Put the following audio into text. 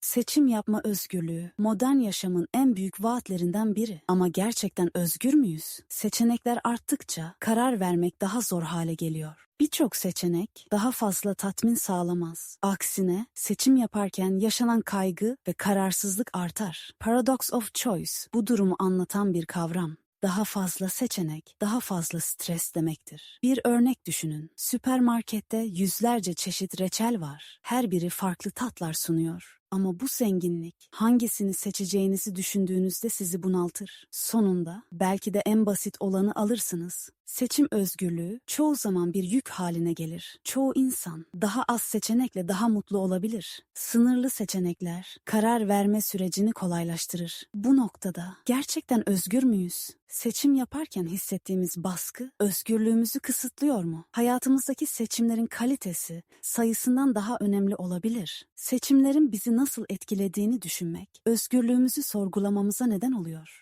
Seçim yapma özgürlüğü modern yaşamın en büyük vaatlerinden biri. Ama gerçekten özgür müyüz? Seçenekler arttıkça karar vermek daha zor hale geliyor. Birçok seçenek daha fazla tatmin sağlamaz. Aksine seçim yaparken yaşanan kaygı ve kararsızlık artar. Paradox of choice bu durumu anlatan bir kavram. Daha fazla seçenek, daha fazla stres demektir. Bir örnek düşünün. Süpermarkette yüzlerce çeşit reçel var. Her biri farklı tatlar sunuyor. Ama bu zenginlik hangisini seçeceğinizi düşündüğünüzde sizi bunaltır. Sonunda belki de en basit olanı alırsınız. Seçim özgürlüğü çoğu zaman bir yük haline gelir. Çoğu insan daha az seçenekle daha mutlu olabilir. Sınırlı seçenekler karar verme sürecini kolaylaştırır. Bu noktada gerçekten özgür müyüz? Seçim yaparken hissettiğimiz baskı özgürlüğümüzü kısıtlıyor mu? Hayatımızdaki seçimlerin kalitesi sayısından daha önemli olabilir. Seçimlerin bizi nasıl etkilediğini düşünmek özgürlüğümüzü sorgulamamıza neden oluyor.